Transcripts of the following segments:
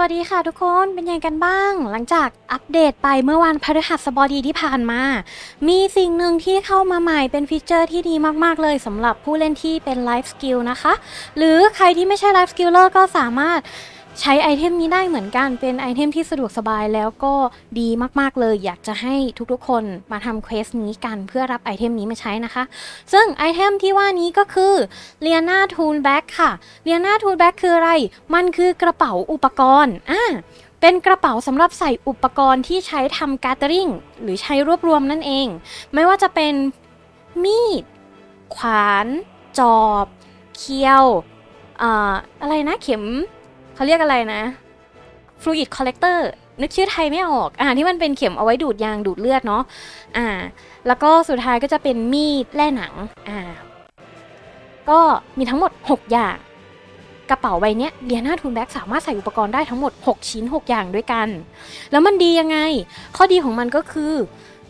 สวัสดีค่ะทุกคนเป็นยังไงกันบ้าง หลังจากอัปเดตไปเมื่อวันพฤหัสบดีที่ผ่านมา มีสิ่งหนึ่งที่เข้ามาใหม่เป็นฟีเจอร์ที่ดีมากๆเลยสำหรับผู้เล่นที่เป็นไลฟ์สกิลนะคะ หรือใครที่ไม่ใช่ไลฟ์สกิลเลอร์ก็สามารถ ใช้ไอเทมนี้ได้เหมือนกันเป็นไอเทมที่สะดวกสบายแล้วก็ดีมากๆเลย อยากจะให้ทุกๆ คนมาทำเควสนี้กันเพื่อรับไอเทมนี้มาใช้นะคะ ซึ่งไอเทมที่ว่านี้ก็คือเลียนาทูนแบ็กค่ะเลียนาทูนแบ็กคืออะไร มันคือกระเป๋าอุปกรณ์อ่าเป็นกระเป๋าสำหรับใส่อุปกรณ์ที่ใช้ทำการ์ตริงหรือใช้รวบรวมนั่นเอง ไม่ว่าจะเป็นมีด ขวาน จอบ เคียวอ่าอะไรนะเข็ม เขาเรียกอะไรนะ fluid collector นึกชื่อไทยไม่ออก อ่า ที่มันเป็นเข็มเอาไว้ดูดยางดูดเลือดเนาะ อ่า แล้วก็สุดท้ายก็จะเป็นมีดแล่หนัง อ่า ก็มีทั้งหมด 6 อย่าง กระเป๋าใบนี้เดียนาทูนแบ็กสามารถใส่อุปกรณ์ได้ทั้งหมด 6 ชิ้น 6 อย่างด้วยกัน แล้วมันดียังไง ข้อดีของมันก็คือ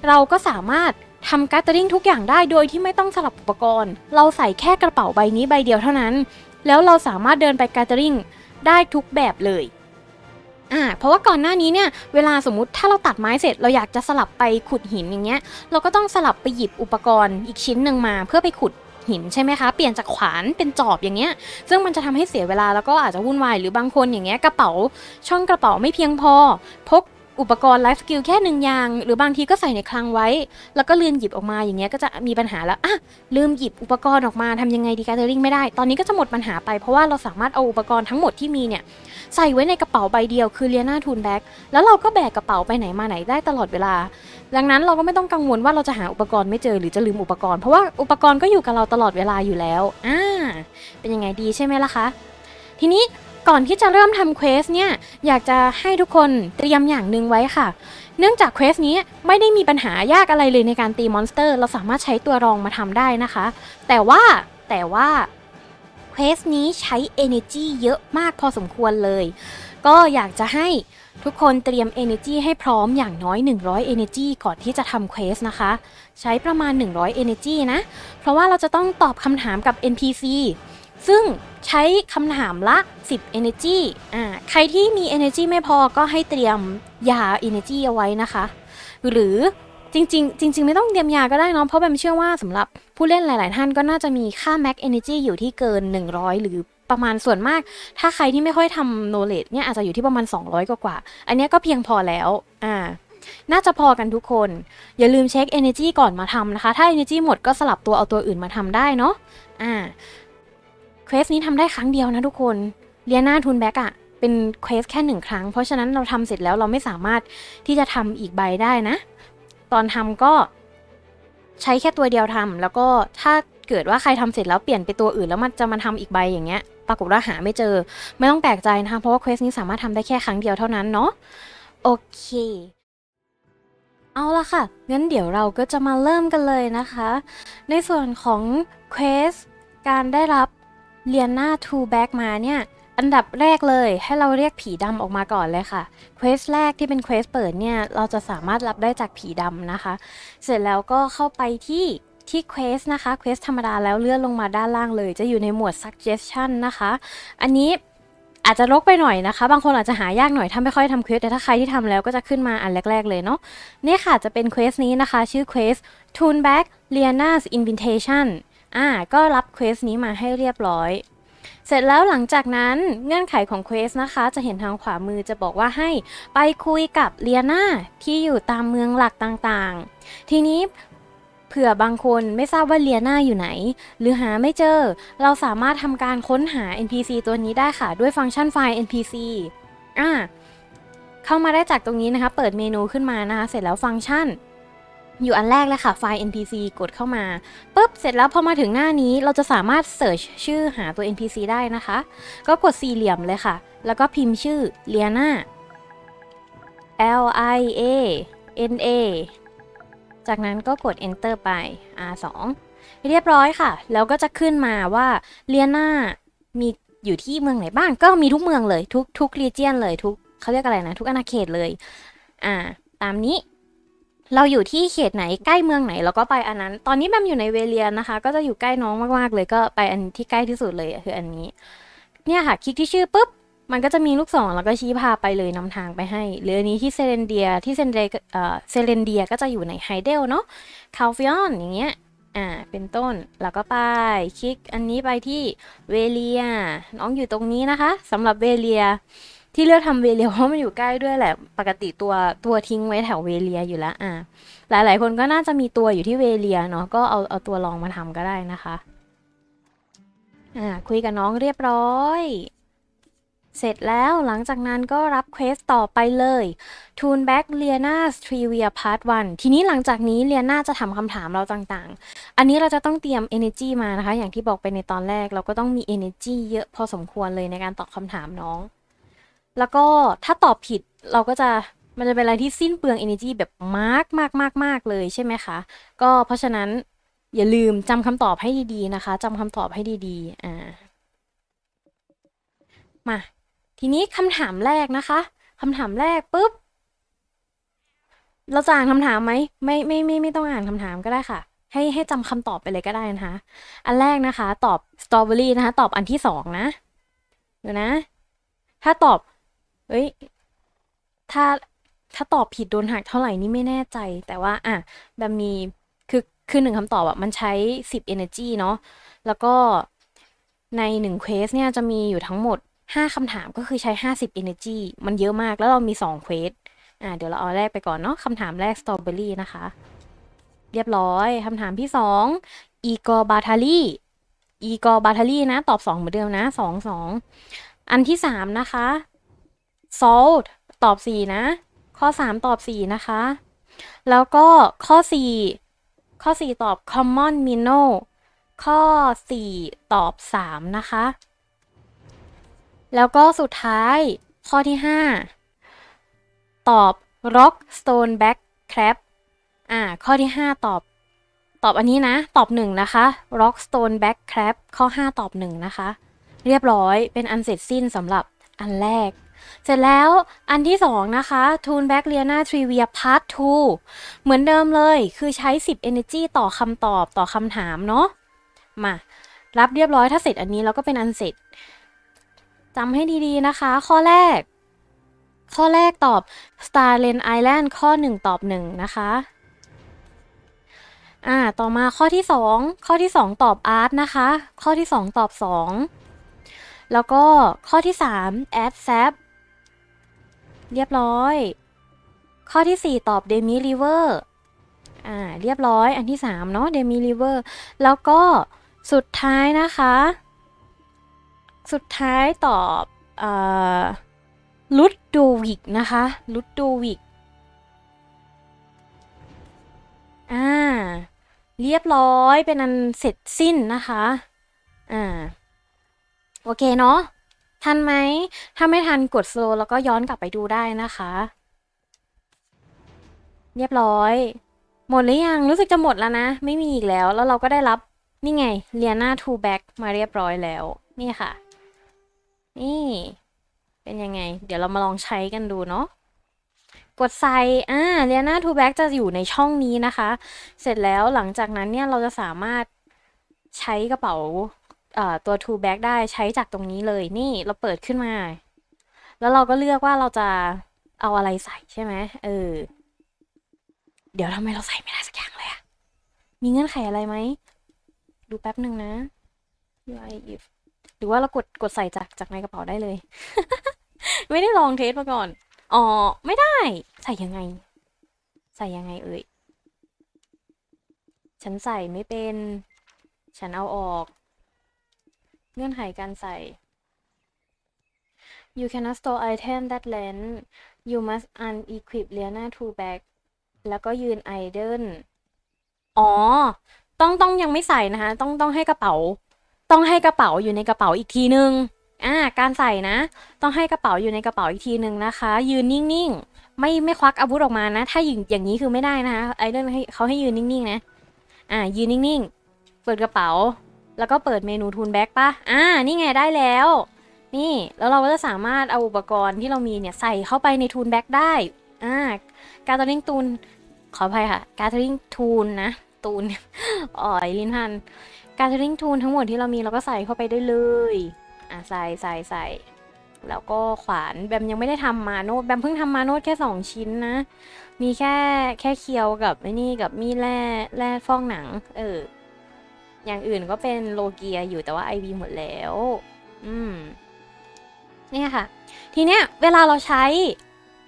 เราก็สามารถทำการ์ตริงทุกอย่างได้โดยที่ไม่ต้องสลับอุปกรณ์ เราใส่แค่กระเป๋าใบนี้ใบเดียวเท่านั้น แล้วเราสามารถเดินไปการ์ตริง ได้ทุกแบบเลยอ่าเพราะว่าก่อนหน้านี้เนี่ยเวลาสมมติถ้าเราตัดไม้เสร็จเราอยากจะสลับไปขุดหินอย่างเงี้ย เราก็ต้องสลับไปหยิบอุปกรณ์อีกชิ้นหนึ่งมาเพื่อไปขุดหินใช่ไหมคะ เปลี่ยนจากขวานเป็นจอบอย่างเงี้ย ซึ่งมันจะทำให้เสียเวลาแล้วก็อาจจะวุ่นวายหรือ บางคนอย่างเงี้ยกระเป๋า ช่องกระเป๋าไม่เพียงพอ พก อุปกรณ์ไลฟ์สกิลแค่หนึ่งอย่าง หรือบางทีก็ใส่ในคลังไว้ แล้วก็ลืมหยิบออกมาอย่างเงี้ยก็จะมีปัญหาแล้วอะลืมหยิบอุปกรณ์ออกมาทำยังไงดีการเตอริงไม่ได้ ตอนนี้ก็จะหมดปัญหาไปเพราะว่าเราสามารถเอาอุปกรณ์ทั้งหมดที่มีเนี่ยใส่ไว้ในกระเป๋าใบเดียวคือเลียนาทูนแบ็กแล้วเราก็แบกกระเป๋าไปไหนมาไหนได้ตลอดเวลา ดังนั้นเราก็ไม่ต้องกังวลว่าเราจะหาอุปกรณ์ไม่เจอหรือจะลืมอุปกรณ์เพราะว่าอุปกรณ์ก็อยู่กับเราตลอดเวลาอยู่แล้วอ่าเป็นยังไงดีใช่ไหมล่ะคะ ทีนี้ ก่อนที่จะเริ่มทำเควสเนี่ยอยากจะให้ทุกคนเตรียมอย่างหนึ่งไว้ค่ะ เนื่องจากเควสนี้ไม่ได้มีปัญหายากอะไรเลยในการตีมอนสเตอร์ เราสามารถใช้ตัวรองมาทำได้นะคะ แต่ว่าแต่ว่าเควสนี้ใช้ energy เยอะมากพอสมควรเลย ก็อยากจะให้ทุกคนเตรียม energy ให้พร้อมอย่างน้อย 100 energy ก่อนที่จะทำเควสนะคะ ใช้ประมาณ 100 energy นะ เพราะว่าเราจะต้องตอบคำถามกับ NPC ซึ่ง ใช้คำถามละ 10 energy อ่าใครที่มี energy ไม่พอก็ให้เตรียมยา energy เอาไว้นะคะ หรือจริงๆ จริง ๆ ไม่ต้องเตรียมยาก็ได้เนาะเพราะแบมเชื่อว่าสำหรับผู้เล่นหลาย ๆ ท่านก็น่าจะมีค่า max energy อยู่ที่เกิน 100 หรือประมาณส่วนมาก ถ้าใครที่ไม่ค่อยทำ knowledge เนี่ยอาจจะอยู่ที่ประมาณ 200 กว่าๆอันนี้ก็เพียงพอแล้วอ่าน่าจะพอกันทุกคน อย่าลืมเช็ค energy ก่อนมาทำนะคะ ถ้า energy หมดก็สลับตัวเอาตัวอื่นมาทำได้เนาะอ่า เควสนี้ทำได้ครั้งเดียวนะทุกคนเรียนาทุนแบ็กอะเป็นเควสแค่หนึ่งครั้ง เพราะฉะนั้นเราทำเสร็จแล้วเราไม่สามารถที่จะทำอีกใบได้นะ ตอนทำก็ใช้แค่ตัวเดียวทำแล้วก็ถ้าเกิดว่าใครทำเสร็จแล้วเปลี่ยนไปตัวอื่นแล้วมันจะมาทำอีกใบอย่างเงี้ย ปรากฏว่าหาไม่เจอ ไม่ต้องแปลกใจนะคะ เพราะว่าเควสนี้สามารถทำได้แค่ครั้งเดียวเท่านั้นเนาะ โอเค เอาละค่ะ งั้นเดี๋ยวเราก็จะมาเริ่มกันเลยนะคะ ในส่วนของเควสการได้รับ เรียนหน้า two back มาเนี่ย อันดับแรกเลยให้เราเรียกผีดำออกมาก่อนเลยค่ะ เควสแรกที่เป็นเควสเปิดเนี่ย เราจะสามารถรับได้จากผีดำนะคะ เสร็จแล้วก็เข้าไปที่ที่เควสนะคะเควสธรรมดาแล้วเลื่อนลงมาด้านล่างเลย จะอยู่ในหมวด suggestion นะคะ อันนี้อาจจะรกไปหน่อยนะคะ บางคนอาจจะหายากหน่อยถ้าไม่ค่อยทำเควสแต่ถ้าใครที่ทำแล้วก็จะขึ้นมาอันแรก ๆ เลยเนาะเนี่ยค่ะจะเป็นเควสนี้นะคะ ชื่อเควส Tune Back Liana's Invitation อ่าก็รับเควสนี้มาให้เรียบร้อย เสร็จแล้วหลังจากนั้นเงื่อนไขของเควสนะคะ จะเห็นทางขวามือจะบอกว่าให้ไปคุยกับเลียนาที่อยู่ตามเมืองหลักต่างๆ ทีนี้เผื่อบางคนไม่ทราบว่าเลียนาอยู่ไหน หรือหาไม่เจอ เราสามารถทำการค้นหา NPC ตัวนี้ได้ค่ะ ด้วยฟังก์ชันไฟล์ NPC อ่าเข้ามาได้จากตรงนี้นะคะ เปิดเมนูขึ้นมานะคะ เสร็จแล้วฟังก์ชัน อยู่อันแรกเลยค่ะไฟล์ NPC กดเข้ามาปุ๊บเสร็จแล้วพอมาถึงหน้านี้เราจะสามารถเสิร์ชชื่อหาตัว NPC ได้นะคะ ก็กดสี่เหลี่ยมเลยค่ะ แล้วก็พิมพ์ชื่อเลียนา L I A N A จากนั้นก็กด enter ไป R2 เรียบร้อยค่ะ แล้วก็จะขึ้นมาว่าเลียนามีอยู่ที่เมืองไหนบ้าง ก็มีทุกเมืองเลยทุกทุกรีเจียนเลยทุกเขาเรียกอะไรนะ ทุกอาณาเขตเลย อ่า ตามนี้ เราอยู่ที่เขตไหนใกล้เมืองไหนเราก็ไปอันนั้น ตอนนี้แบมอยู่ในเวเลียนนะคะ ก็จะอยู่ใกล้น้องมากๆเลยก็ไปอันที่ใกล้ที่สุดเลยคืออันนี้ เนี่ยค่ะคลิกที่ชื่อปุ๊บมันก็จะมีลูกศรแล้วก็ชี้พาไปเลยนำทางไปให้หรืออันนี้ที่เซเลนเดียที่เซเลนเดียเอ่อเซเลนเดียก็จะอยู่ในไฮเดลเนาะคาฟิออนอย่างเงี้ยอ่าเป็นต้นแล้วก็ไปคลิกอันนี้ไปที่เวเลียน้องอยู่ตรงนี้นะคะสำหรับเวเลีย ที่เลือกทำเวเลียเพราะมันอยู่ใกล้ด้วยแหละ ปกติตัวตัวทิ้งไว้แถวเวเลียอยู่แล้วอ่าหลายๆ คนก็น่าจะมีตัวอยู่ที่เวเลียเนาะก็เอาเอาตัวลองมาทำก็ได้นะคะอ่าคุยกับน้องเรียบร้อยเสร็จแล้วหลังจากนั้นก็รับเควสต่อไปเลย Tune Back l e a n a s Trivia Part 1 ทีนี้หลังจากนี้เลียนาจะทำคำถามเราต่างๆ อันนี้เราจะต้องเตรียม energy มานะคะ อย่างที่บอกไปในตอนแรก เราก็ต้องมี energy เยอะพอสมควรเลยในการตอบคำถามน้อง แล้วก็ถ้าตอบผิดเราก็จะมันจะเป็นอะไรที่สิ้นเปลือง energy แบบมากมากมากมากเลยใช่ไหมคะ ก็เพราะฉะนั้นอย่าลืมจำคำตอบให้ดีๆนะคะจำคำตอบให้ดีๆอ่ามา ทีนี้คำถามแรกนะคะคำถามแรกปุ๊บ เราจะอ่านคำถามไหมไม่ไม่ไม่ไม่ต้องอ่านคำถามก็ได้ค่ะ ให้ให้จำคำตอบไปเลยก็ได้นะคะ อันแรกนะคะ ตอบสตรอเบอรี่นะคะ ตอบอันที่สองนะ เดี๋ยวนะ ถ้าตอบ เฮ้ย ถ้าถ้าตอบผิดโดนหักเท่าไหร่นี่ไม่แน่ใจ แต่ว่า อะแบบมีคือคือหนึ่งคำตอบอะมันใช้สิบ energy เนาะแล้วก็ในหนึ่งเควสเนี่ยจะมีอยู่ทั้งหมดห้าคำถามก็คือใช้ห้าสิบ energy มันเยอะมากแล้วเรามีสองเควสอะเดี๋ยวเราเอาแรกไปก่อนเนาะคำถามแรกสตรอเบอรี่นะคะ เรียบร้อยคำถามที่สองอีกอร์บาทารีอีกอร์บาทารีนะ ตอบสองเหมือนเดิมนะสองสองอันที่สามนะคะ salt ตอบ 4 นะ ข้อ 3 ตอบ 4 นะคะ แล้วก็ข้อ 4 ข้อ 4 ตอบ common minnow ข้อ 4 ตอบ 3 นะคะ แล้วก็สุดท้ายข้อที่ 5 ตอบ rock stone back crab อ่า ข้อที่ 5 ตอบ ตอบอันนี้นะ ตอบ 1 นะคะ rock stone back crab ข้อ 5 ตอบ 1 นะคะ เรียบร้อยเป็นอันเสร็จสิ้นสำหรับอันแรก เสร็จแล้วอันที่สองนะคะ Tune Back l e a n a Trivia Part 2 เหมือนเดิมเลยคือใช้ 10 Energy ต่อคำตอบต่อคำถามเนาะมา รับเรียบร้อยถ้าเสร็จอันนี้เราก็เป็นอันเสร็จจำให้ดีๆนะคะ ข้อแรก ข้อแรกตอบ Starland Island ข้อ 1 ตอบ 1 นะคะอ่าต่อมาข้อที่ 2 ข้อที่ 2 ตอบ Art นะคะ ข้อที่ 2 ตอบ 2 แล้วก็ข้อที่ 3 add sap เรียบร้อย ข้อที่ 4 ตอบ demi river อ่าเรียบร้อยอันที่ 3 เนาะ demi river แล้วก็สุดท้ายนะคะ สุดท้ายตอบอ่อลุดโดวิกนะคะลุดโดวิกอ่าเรียบร้อยเป็นอันเสร็จสิ้นนะคะ อ่า โอเคเนาะ ทันไหม ถ้าไม่ทันกด slow แล้วก็ย้อนกลับไปดูได้นะคะ เรียบร้อย หมดหรือยัง รู้สึกจะหมดแล้วนะ ไม่มีอีกแล้ว แล้วเราก็ได้รับ นี่ไงเรียนาทูแบ็กมาเรียบร้อยแล้ว นี่ค่ะ นี่ เป็นยังไง เดี๋ยวเรามาลองใช้กันดูเนาะกดใส่อ่าเรียนาทูแบ็กจะอยู่ในช่องนี้นะคะ เสร็จแล้วหลังจากนั้นเนี่ยเราจะสามารถใช้กระเป๋า ตัว two back ได้ใช้จากตรงนี้เลยนี่เราเปิดขึ้นมา แล้วเราก็เลือกว่าเราจะเอาอะไรใส่ใช่ไหมเออ เดี๋ยวทำไมเราใส่ไม่ได้สักอย่างเลยอะมีเงื่อนไขอะไรไหม ดูแป๊บหนึ่งนะ UI if หรือว่าเรากดกดใส่จากจากในกระเป๋าได้เลย ไม่ได้ลองเทสมาก่อน อ๋อ ไม่ได้ ใส่ยังไง ใส่ยังไงเอ่ย ฉันใส่ไม่เป็น ฉันเอาออก เงื่อนไขการใส่ you cannot store item that land you must unequip Liana to bag แล้วก็ยืน idle อ๋อ ต้องต้องยังไม่ใส่นะคะ ต้องต้องให้กระเป๋า ต้องให้กระเป๋าอยู่ในกระเป๋าอีกทีนึงอ่าการใส่นะ ต้องให้กระเป๋าอยู่ในกระเป๋าอีกทีนึงนะคะ ยืนนิ่งๆ ไม่ไม่ควักอาวุธออกมานะ ถ้าอย่างอย่างนี้คือไม่ได้นะคะไอเดนให้เขาให้ยืนนิ่งๆนะ อ่ายืนนิ่งๆ เปิดกระเป๋า แล้วก็เปิดเมนูทูนแบ็กปะอ่า นี่ไงได้แล้ว นี่ แล้วเราก็จะสามารถเอาอุปกรณ์ที่เรามีเนี่ยใส่เข้าไปในทูนแบ็กได้ อ่า การตอริงตูน ขออภัยค่ะ การตอริงทูนนะ ตูนอ๋อยลินพัน การตอริงทูนทั้งหมดที่เรามีเราก็ใส่เข้าไปได้เลย อะใส่ใส่ใส่แล้วก็ขวานแบมยังไม่ได้ทำมาโนดแบมเพิ่งทำมาโนดแค่สองชิ้นนะ มีแค่แค่เคียวกับไอ้นี่กับมีดแร่แร่ฟอกหนัง เออ อย่างอื่นก็เป็นโลเกียอยู่แต่ว่าไอวีหมดแล้ว อืม เนี่ยค่ะ ทีเนี้ยเวลาเราใช้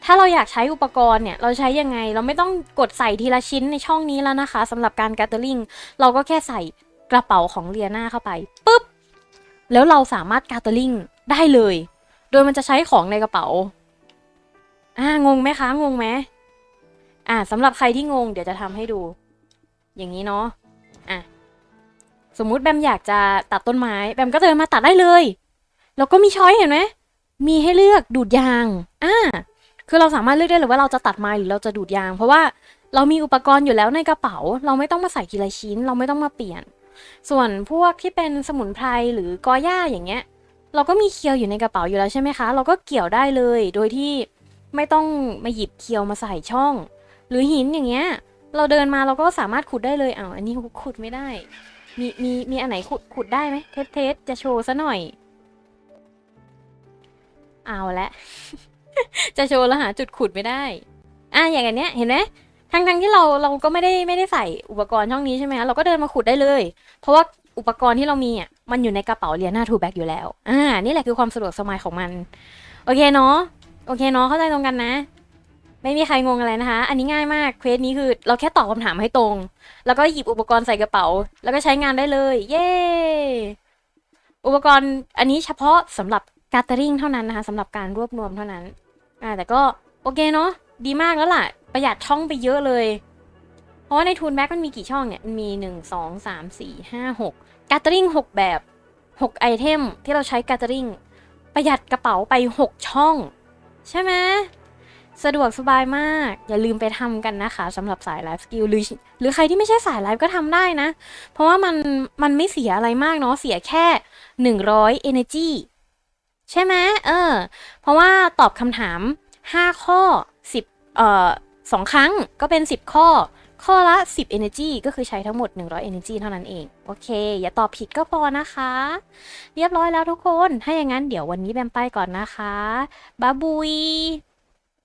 ถ้าเราอยากใช้อุปกรณ์เนี่ย เราใช้ยังไง เราไม่ต้องกดใส่ทีละชิ้นในช่องนี้แล้วนะคะสำหรับการการ์เตอริงเราก็แค่ใส่กระเป๋าของเรียนาเข้าไปปุ๊บ แล้วเราสามารถการ์เตอริงได้เลย โดยมันจะใช้ของในกระเป๋า อ่างงไหมคะ งงไหมอ่าสำหรับใครที่งง เดี๋ยวจะทำให้ดู อย่างนี้เนาะอะ สมมุติแบมอยากจะตัดต้นไม้ แบมก็เดินมาตัดได้เลย แล้วก็มีช้อยเห็นไหมมีให้เลือกดูดยางอ่าคือเราสามารถเลือกได้เลยว่าเราจะตัดไม้หรือเราจะดูดยาง เพราะว่าเรามีอุปกรณ์อยู่แล้วในกระเป๋า เราไม่ต้องมาใส่ทีละชิ้น เราไม่ต้องมาเปลี่ยน ส่วนพวกที่เป็นสมุนไพรหรือกอหญ้าอย่างเงี้ย เราก็มีเคียวอยู่ในกระเป๋าอยู่แล้วใช่ไหมคะ เราก็เกี่ยวได้เลย โดยที่ไม่ต้องมาหยิบเคียวมาใส่ช่อง หรือหินอย่างเงี้ย เราเดินมาเราก็สามารถขุดได้เลยอ้าวอันนี้ขุดไม่ได้ มีมีมีอันไหนขุดขุดได้ไหมเทสเทสจะโชว์ซะหน่อย เอาละ จะโชว์แล้วหาจุดขุดไม่ได้ อะอย่างอันเนี้ยเห็นไหมทั้งทั้งที่เราเราก็ไม่ได้ไม่ได้ใส่อุปกรณ์ช่องนี้ใช่ไหมคะเราก็เดินมาขุดได้เลย เพราะว่าอุปกรณ์ที่เรามีอะมันอยู่ในกระเป๋าเรียนหน้าทูแบ็กอยู่แล้ว อ่า นี่แหละคือความสะดวกสบายของมัน โอเคเนาะ โอเคเนาะเข้าใจตรงกันนะ ไม่มีใครงงอะไรนะคะ อันนี้ง่ายมาก เควสนี้คือเราแค่ตอบคำถามให้ตรง แล้วก็หยิบอุปกรณ์ใส่กระเป๋า แล้วก็ใช้งานได้เลย เย้ อุปกรณ์อันนี้เฉพาะสำหรับการ์เตริงเท่านั้นนะคะสำหรับการรวบรวมเท่านั้น อ่าแต่ก็โอเคเนาะ ดีมากแล้วล่ะ ประหยัดช่องไปเยอะเลย เพราะว่าในทูนแบ็กมันมีกี่ช่องเนี่ย มันมีหนึ่งสองสามสี่ห้าหกการ์เตริงหกแบบหกไอเทมที่เราใช้การ์เตริงประหยัดกระเป๋าไปหกช่อง ใช่ไหม สะดวกสบายมาก อย่าลืมไปทำกันนะคะสำหรับสายไลฟ์สกิลหรือหรือใครที่ไม่ใช่สายไลฟ์ก็ทำได้นะ เพราะว่ามันมันไม่เสียอะไรมากเนาะเสียแค่หนึ่งร้อย energy ใช่ไหมเออ เพราะว่าตอบคำถาม 5 ข้อ 10 เอ่อสองครั้งก็เป็น 10 ข้อ ข้อละ 10 energy ก็คือใช้ทั้งหมด 100 energy เท่านั้นเอง โอเค อย่าตอบผิดก็พอนะคะ เรียบร้อยแล้วทุกคน ถ้าอย่างนั้นเดี๋ยววันนี้แบมไปก่อนนะคะบ๊าบุย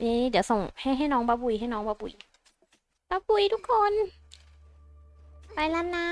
นี่เดี๋ยวส่งให้ให้น้องบาบุยให้น้องบาบุยบาบุยทุกคน ไปแล้วนะ